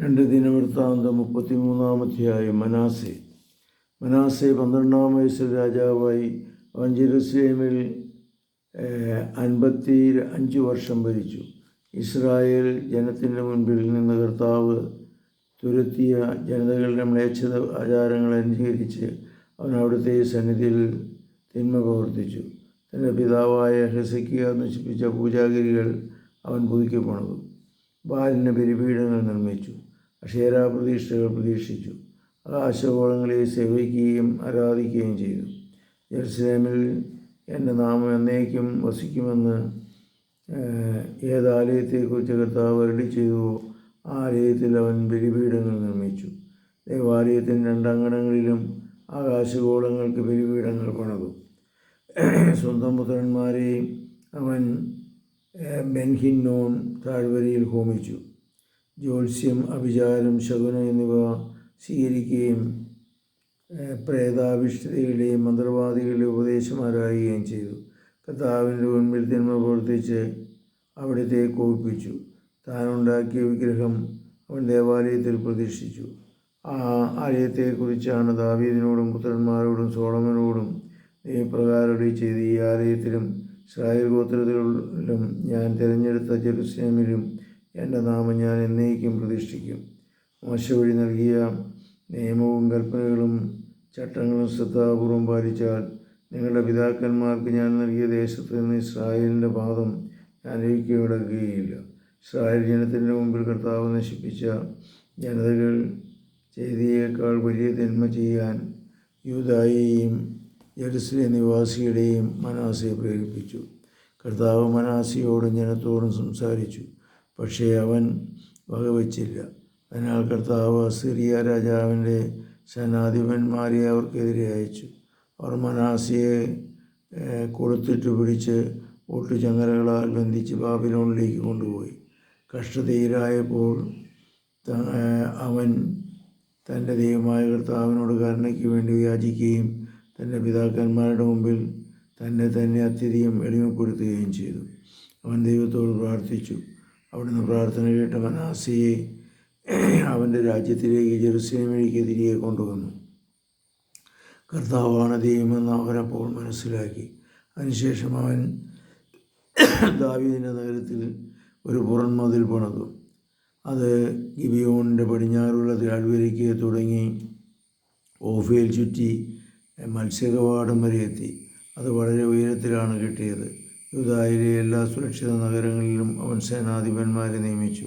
രണ്ട് ദിനവൃത്താന്തം മുപ്പത്തിമൂന്നാം അധ്യായം മനാസെ. മനാസെ പന്ത്രണ്ടാം വയസ്സിൽ രാജാവായി അവൻ ജെറുസലേമിൽ അൻപത്തി അഞ്ച് വർഷം ഭരിച്ചു. ഇസ്രായേൽ ജനത്തിന്റെ മുൻപിൽ നിന്ന് കർത്താവ് തുരത്തിയ ജനതകളുടെ മ്ലേച്ഛത ആചാരങ്ങൾ അനുസരിച്ച് അവൻ അവിടുത്തെ സന്നിധിയിൽ തിന്മ പ്രവർത്തിച്ചു. തന്റെ പിതാവായ ഹെസക്കിയ നശിപ്പിച്ച പൂജാഗിരികൾ അവൻ പുതുക്കി പണിതു ബാലിന് ബലിപീഠങ്ങൾ നിർമ്മിച്ചു. അക്ഷേര പ്രതീക്ഷകൾ പ്രതീക്ഷിച്ചു. ആകാശഗോളങ്ങളെ സേവിക്കുകയും ആരാധിക്കുകയും ചെയ്തു. ജെറുസലേമിൽ എന്റെ നാമം എന്നേക്കും വസിക്കുമെന്ന് ഏതാലയത്തെക്കുറിച്ച് കർത്താവ് അരളി ചെയ്തുവോ ആ ആലയത്തിൽ അവൻ ബലിപീഠങ്ങൾ നിർമ്മിച്ചു. ദേവാലയത്തിന്റെ രണ്ടങ്കണങ്ങളിലും ആകാശഗോളങ്ങൾക്ക് ബലിപീഠങ്ങൾ പണിതു. സ്വന്തം പുത്രന്മാരെയും അവൻ ബെൻഹിന്നോൻ താഴ്വരയിൽ ഹോമിച്ചു. ജ്യോത്സ്യം അഭിചാരം ശകുനം എന്നിവ സ്വീകരിക്കുകയും പ്രേതാഭിഷ്ഠതയുടെയും മന്ത്രവാദികളുടെ ഉപദേശമാരായുകയും ചെയ്തു. കർത്താവിന്റെ മുൻപിൽ തിന്മ പ്രവർത്തിച്ച് അവിടുത്തെ കോപിപ്പിച്ചു. താനുണ്ടാക്കിയ വിഗ്രഹം അവൻ ദേവാലയത്തിൽ പ്രതീക്ഷിച്ചു ആ ആലയത്തെക്കുറിച്ചാണ് ദാവീദിനോടും പുത്രന്മാരോടും സോളമനോടും ദൈവപ്രകാരം ചെയ്ത് ഈ ആലയത്തിലും ഇസ്രായേൽ ഗോത്രത്തിലും ഞാൻ തിരഞ്ഞെടുത്ത ജെറുസലേമിലും എന്റെ നാമം ഞാൻ എന്നേക്കും പ്രതിഷ്ഠിക്കും. മോശ വഴി നൽകിയ നിയമവും കൽപ്പനകളും ചട്ടങ്ങളും ശ്രദ്ധാപൂർവം പാലിച്ചാൽ നിങ്ങളുടെ പിതാക്കന്മാർക്ക് ഞാൻ നൽകിയ ദേശത്ത് നിന്ന് ഇസ്രായേലിന്റെ പാദം ഞാൻ കിടക്കുകയില്ല ഇസ്രായേൽ ജനത്തിന്റെ മുമ്പിൽ കർത്താവ് നശിപ്പിച്ച ജനതകൾ ചെയ്തിയേക്കാൾ വലിയ തിന്മ ചെയ്യാൻ യൂതായെയും ജെറുസലേം നിവാസിയുടെയും മനാസയെ പ്രേരിപ്പിച്ചു. കർത്താവ് മനാസിയോടും ജനത്തോടും സംസാരിച്ചു. പക്ഷേ അവൻ വകവച്ചില്ല. അതിനാൽ കർത്താവ് സിറിയ രാജാവിന്റെ സേനാധിപന്മാരെ അവർക്കെതിരെ അയച്ചു. അവർ മനാസിയെ കൊടുത്തിട്ട് പിടിച്ച് ഒട്ടുചങ്ങലകളാൽ ബന്ധിച്ച് ബാബിലോണിലേക്ക് കൊണ്ടുപോയി. കഷ്ടതയിലായപ്പോൾ അവൻ തന്റെ ദൈവമായ കർത്താവിനോട് കരുണയ്ക്ക് വേണ്ടി യാചിക്കുകയും തന്റെ പിതാക്കന്മാരുടെ മുമ്പിൽ തന്നെ തന്നെ അത്യധികം എളിമപ്പെടുത്തുകയും ചെയ്തു. അവൻ ദൈവത്തോട് പ്രാർത്ഥിച്ചു. അവിടുന്ന് പ്രാർത്ഥന കേട്ട മനാസിയെ അവന്റെ രാജ്യത്തിലേക്ക് ജെറുസലേമിലേക്ക് തിരികെ കൊണ്ടുവന്നു. കർത്താവാണ് ദൈവമെന്ന് അവനപ്പോൾ മനസ്സിലാക്കി. അതിനുശേഷം അവൻ ദാവീദിന്റെ നഗരത്തിൽ ഒരു പുറന്മതിൽ പണിതു. അത് ഗിബിയോണിന്റെ പടിഞ്ഞാറുള്ള താഴ്വരയ്ക്ക് തുടങ്ങി ഓഫയിൽ ചുറ്റി മത്സ്യകവാടം വരെ എത്തി. അത് വളരെ ഉയരത്തിലാണ് കിട്ടിയത്. യൂതായിലെ എല്ലാ സുരക്ഷിത നഗരങ്ങളിലും അവൻ സേനാധിപന്മാരെ നിയമിച്ചു.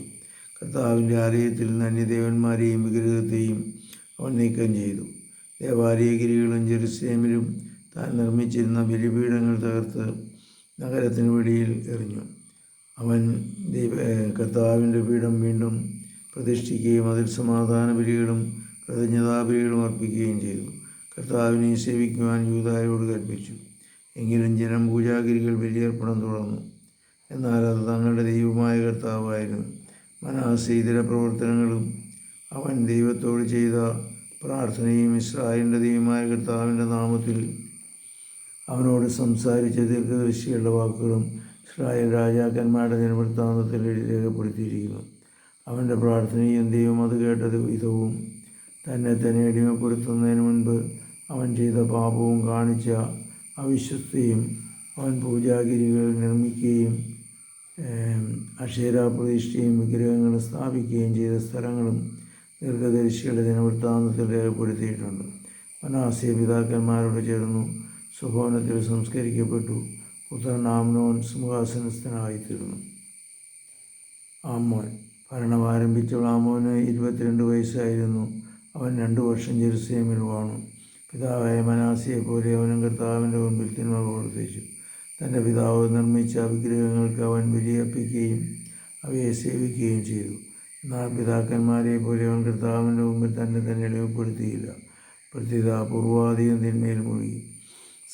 കർത്താവിന്റെ ആലയത്തിൽ നിന്ന് അന്യദേവന്മാരെയും വിഗ്രഹത്തെയും അവൻ നീക്കം ചെയ്തു. ദേവാലയഗിരികളും ജെറുസലേമിലും താൻ നിർമ്മിച്ചിരുന്ന ബലിപീഠങ്ങൾ തകർത്ത് നഗരത്തിന് വെളിയിൽ എറിഞ്ഞു. അവൻ ദൈവ കർത്താവിന്റെ പീഠം വീണ്ടും പ്രതിഷ്ഠിക്കുകയും അതിൽ സമാധാന ബലികളും കൃതജ്ഞതാബലികളും അർപ്പിക്കുകയും ചെയ്തു. കർത്താവിനെ സേവിക്കുവാൻ യൂതായോട് കൽപ്പിച്ചു. എങ്കിലും ജനം പൂജാഗിരികൾ ബലിയർപ്പണം തുടർന്നു. എന്നാൽ അത് തങ്ങളുടെ ദൈവമായ കർത്താവായിരുന്നു. മനാസ് ഇതര പ്രവർത്തനങ്ങളും അവൻ ദൈവത്തോട് ചെയ്ത പ്രാർത്ഥനയും ഇസ്രായേലിന്റെ ദൈവമായ കർത്താവിന്റെ നാമത്തിൽ അവനോട് സംസാരിച്ച ദീർഘദർശികളുടെ വാക്കുകളും ഇസ്രായേൽ രാജാക്കന്മാരുടെ ദിനവൃത്താന്തത്തിൽ രേഖപ്പെടുത്തിയിരിക്കുന്നു. അവന്റെ പ്രാർത്ഥനയും ദൈവം അത് കേട്ടത് വിധവും തന്നെ തന്നെ അടിമപ്പെടുത്തുന്നതിന് മുൻപ് അവൻ ചെയ്ത പാപവും കാണിച്ച അവിശ്വസ്തയും അവൻ പൂജാഗിരികൾ നിർമ്മിക്കുകയും അക്ഷേര പ്രതിഷ്ഠയും വിഗ്രഹങ്ങൾ സ്ഥാപിക്കുകയും ചെയ്ത സ്ഥലങ്ങളും ദീർഘദർശികളെ ദിനവൃത്താന്തത്തിൽ രേഖപ്പെടുത്തിയിട്ടുണ്ട്. മനാസിയ പിതാക്കന്മാരോട് ചേർന്നു സുഭവനത്തിൽ സംസ്കരിക്കപ്പെട്ടു. പുത്രൻ ആമനോൻ സിംഹാസനസ്ഥനായിത്തീർന്നു. ആമോൻ. ഭരണം ആരംഭിച്ചപ്പോൾ ആമോന് ഇരുപത്തിരണ്ട് വയസ്സായിരുന്നു. അവൻ രണ്ടു വർഷം ജെറുസലേമിൽ വാണു. പിതാവായ മനാസിയെ പോലെ അവനും കർത്താവിന്റെ മുമ്പിൽ തിന്മ പ്രവർത്തിച്ചു. തന്റെ പിതാവ് നിർമ്മിച്ച വിഗ്രഹങ്ങൾക്ക് അവൻ വിലയർപ്പിക്കുകയും അവയെ സേവിക്കുകയും ചെയ്തു. എന്നാൽ പിതാക്കന്മാരെ പോലെ അവൻ കർത്താവിന്റെ മുമ്പിൽ തന്നെ തന്നെ എളിമപ്പെടുത്തിയില്ല പ്രത്യേക പൂർവാധികം തിന്മയിൽ മുഴുകി.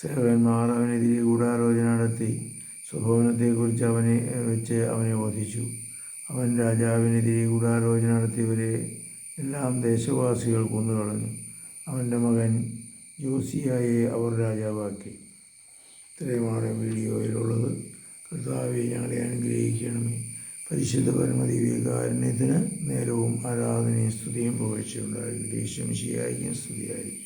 സേവകന്മാർ അവനെതിരെ ഗൂഢാലോചന നടത്തി. സ്വഭവനത്തെക്കുറിച്ച് അവനെ വെച്ച് അവനെ വധിച്ചു. അവൻ രാജാവിനെതിരെ ഗൂഢാലോചന നടത്തിയവരെ എല്ലാം ദേശവാസികൾ കൊന്നുകളഞ്ഞു. അവന്റെ മകൻ ജോസിയായെ അവർ രാജാവാക്കി. ഇത്രയുമാണ് വീഡിയോയിലുള്ളത്. കർത്താവെ ഞങ്ങളെ അനുഗ്രഹിക്കണമേ. പരിശുദ്ധ പരമദിവ്യകാരുണ്യത്തിന് നേരവും ആരാധനയും സ്തുതിയും പുകഴ്ചയുണ്ടായിരിക്കും ശരിയായിരിക്കും സ്തുതിയായിരിക്കും.